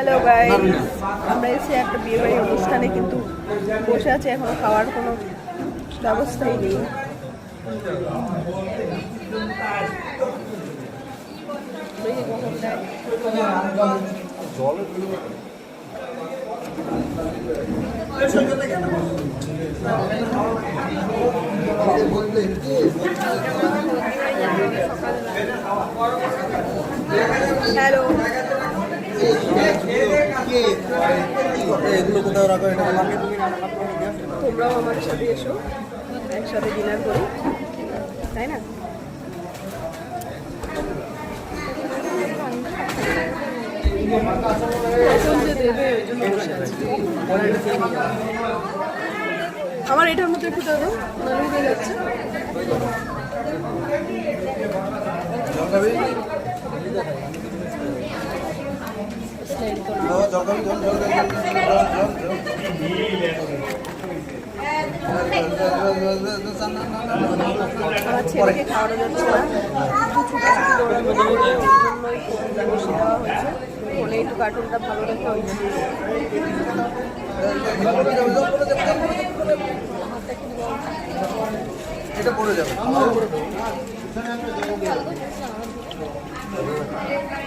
Hello guy আমরা এসে একটা বিয়ে বাড়ির অনুষ্ঠানে কিন্তু বসে আছি, এখনও খাওয়ার কোনো ব্যবস্থাই নেই। হ্যালো এগুলো কোথাও রাখো এটা তোমরাও আমাদের সাথে এসো, একসাথে ডিনার করি, তাই না দেবে। আমার এটার মধ্যে একটু উড়ে যাচ্ছে স্মেল তো না। জলখাবি জল জল জল আমার ছেলেকে খাওয়ানো যাচ্ছে ভালো ওই এটা পড়ে যাবে।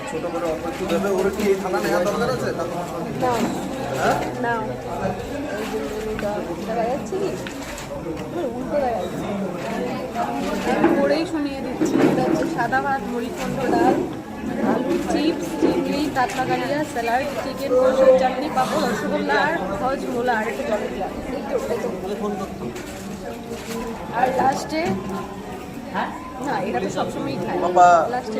ছোট করে অল্প দেবে ওর কি এই থালা নেওয়া দরকার আছে? না। হ্যাঁ? না। দেখা যাচ্ছে কি? উল্টো দেখা যাচ্ছে। আমি পরেই শুনিয়ে দিচ্ছি। এটা হচ্ছে সাদা ভাত মুড়িখণ্ড ডাল আলু চিপস চিংড়ি কাতলা কালিয়া স্যালাড চিকেন মশলা চাটনি পাপড় রসগোল্লা আর হজ মোলা আর একটা জলের গ্লাস। আর লাস্টে না এটা তো সবসময়ই খাই বাবা। লাস্টে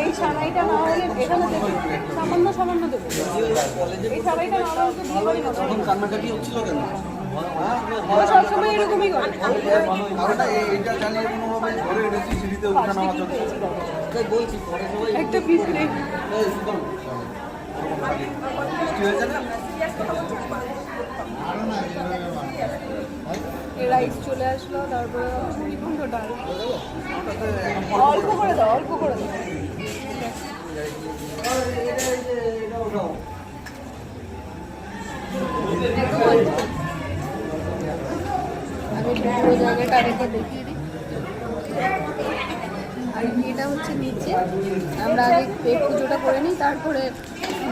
এই সারাইটা না হলে এখানে দেবো সামান্য সামান্য দেবো। এই সারাইটা না হলে বিয়ে বাড়ি হবে না। কান্নাকাটি হচ্ছিল কেন? সবসময় এরকমই করে। এইটা চালিয়ে কোনোভাবে ধরে এনেছি সিঁড়িতে উঠে নামা চলছে একটা পিস হয়েছে না? রাইস চলে আসলো, তারপরে মুড়িঘণ্ট ডাল। অল্প করে দাও, অল্প করে দাও। অল্প। পুরো জায়গাটা রেখে দেখিয়ে দিই। আর এটা হচ্ছে নিচে। আমরা আগে পেট পুজোটা করে নিই, তারপরে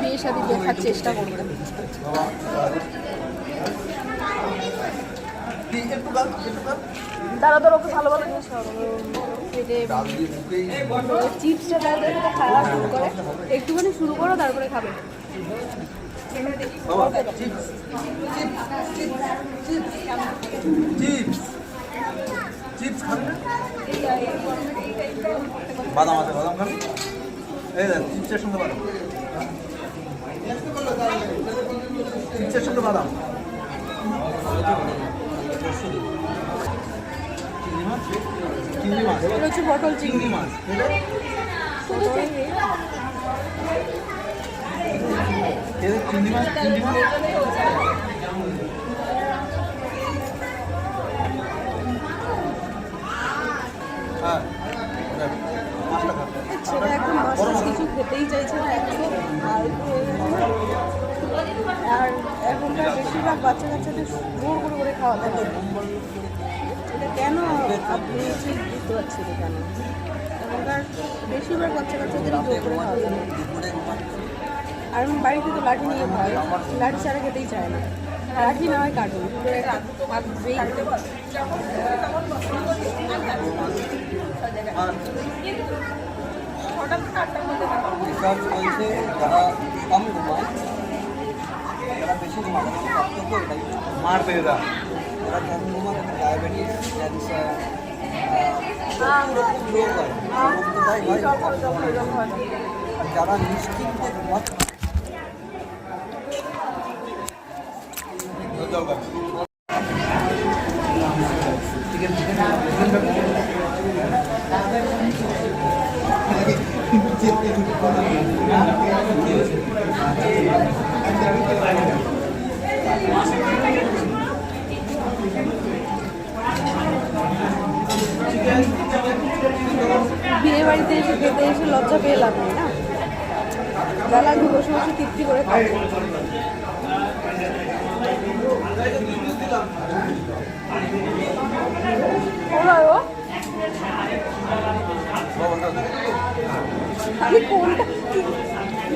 বিয়ের সাথে দেখার চেষ্টা করব। দাঁড়া তোর ওকে ভালো ভালো চিপসটা দেয় খাওয়া শুরু করে। একটুখানি শুরু করো তারপরে খাবে। চিপস চিপস চিপস খাবে বাদাম আছে বাদাম খাবে এই দেখ চিপসের সঙ্গে বাদাম। চিপসের সঙ্গে বাদাম। চিংড়ি। মাছ। হচ্ছে পটল চিংড়ি। মাছ চিংড়ি মাছ? চিংড়ি মাছ? বেশিরভাগ বাচ্চা কাচ্চাদের জোর করে করে এটা কেন আপনি ঠিক বুঝতে পারছি না কেন? এখনকার বেশিরভাগ বাচ্চা কাচ্চাদেরই জোর করে হবে আর আমি বাড়িতে তো লাঠি নিয়ে খাই লাঠি ছাড়া খেতেই চায় না। লাঠি না হয় কাটুন যারা কম তাদের ডায়াবেটিস ক্যান্সার রোগ হয় রোগ কোথায় হয় যারা নিশ্চিন্তে ঘুমাচ্ছে জল বিয়ে বাড়িতে এসে খেতে এসে লজ্জা পেয়ে লাভ না? যা লাগবে বসে বসে তৃপ্তি করে খাব? আমি কোনটা?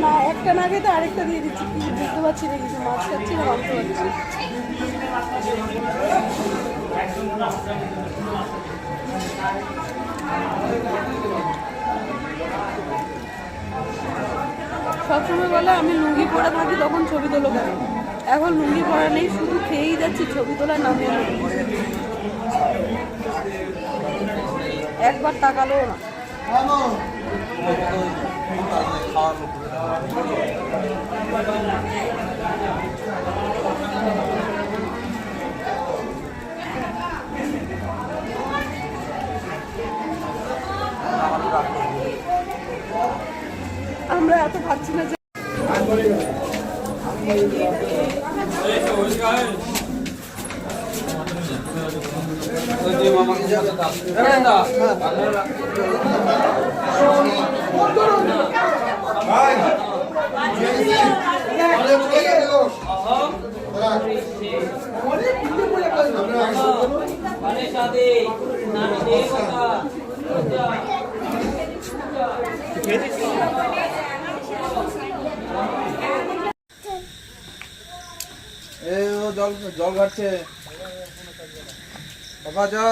না, একটা না খেতে আরেকটা দিয়ে দিচ্ছি। কি, বুঝতে পারছি না কিছু। মাছ খাচ্ছি না মাংস খাচ্ছি? সবসময় বলে, আমি লুঙ্গি পরে থাকি তখন ছবি তোলো কেন? এখন লুঙ্গি পরা নেই, শুধু খেয়েই যাচ্ছি, ছবি তোলার নামে একবার তাকালো না। এত না যে মামাকে সাথে দাও হ্যাঁ দা এই ও জল জল ঘাটছে। বাবা যা